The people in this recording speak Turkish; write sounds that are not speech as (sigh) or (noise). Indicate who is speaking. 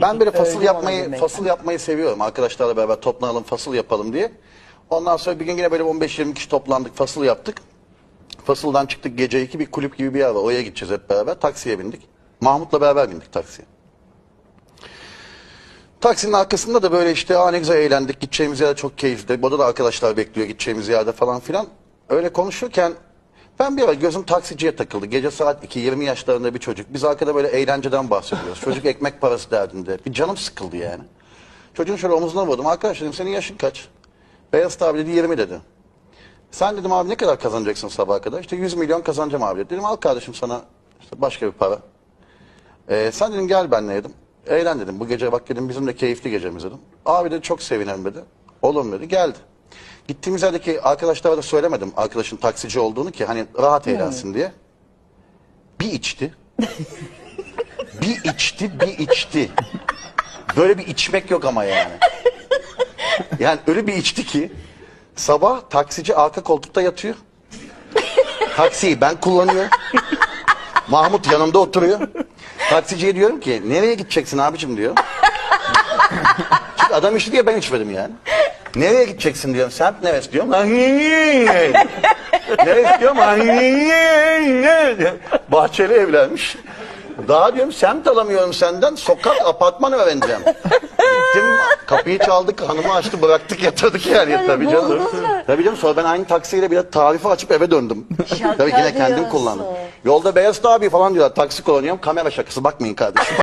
Speaker 1: Ben böyle fasıl
Speaker 2: Öldüm onu
Speaker 1: yapmayı fasıl yapmayı seviyorum. Arkadaşlarla beraber toplanalım fasıl yapalım diye. Ondan sonra bir gün yine böyle 15-20 kişi toplandık fasıl yaptık. Fasıldan çıktık gece iki bir kulüp gibi bir yer var. Oraya gideceğiz hep beraber. Taksiye bindik. Mahmut'la beraber bindik taksiye. Taksinin arkasında da böyle işte Aa ne güzel eğlendik. Gideceğimiz yer çok keyifli. Burada da arkadaşlar bekliyor gideceğimiz yerde falan filan. Öyle konuşurken ben bir ara gözüm taksiciye takıldı. Gece saat 2, 20 yaşlarında bir çocuk. Biz arkada böyle eğlenceden bahsediyoruz. çocuk ekmek parası derdinde. Bir canım sıkıldı yani. Çocuğun şöyle omuzuna vurdum. Arkadaş dedim senin yaşın kaç? Beyaz abi dedi 20 dedi. Sen dedim abi ne kadar kazanacaksın sabaha kadar? İşte 100 milyon kazanacağım abi dedi. Dedim al kardeşim sana işte başka bir para. Ee, sen dedim gel benle dedim. Eğlen dedim. Bu gece bak dedim bizim de keyifli gecemiz dedim. Abi dedi çok sevinirim dedi. Olur mu dedi. Geldi. Gittiğimiz yerdeki arkadaşlara da söylemedim arkadaşın taksici olduğunu ki hani rahat eğlensin diye. Bir içti. (laughs) bir içti, bir içti. Böyle bir içmek yok ama yani. Yani öyle bir içti ki sabah taksici arka koltukta yatıyor. Taksiyi ben kullanıyorum. Mahmut yanımda oturuyor. Taksiciye diyorum ki nereye gideceksin abicim diyor. Çünkü adam içti diye ben içmedim yani. Nereye gideceksin diyorum. Semt neresi diyorum. (laughs) neresi diyorum. Bahçeli evlenmiş. Daha diyorum semt alamıyorum senden. Sokak apartman öğreneceğim. Gittim kapıyı çaldık hanımı açtı bıraktık yatırdık yani. Tabii canım.
Speaker 2: mu?
Speaker 1: Tabii canım sonra ben aynı taksiyle bir de tarifi açıp eve döndüm.
Speaker 2: Şaka
Speaker 1: Tabii yine kendim
Speaker 2: diyorsun.
Speaker 1: kullandım. Yolda Beyaz abi falan diyorlar taksi kullanıyorum kamera şakası bakmayın kardeşim.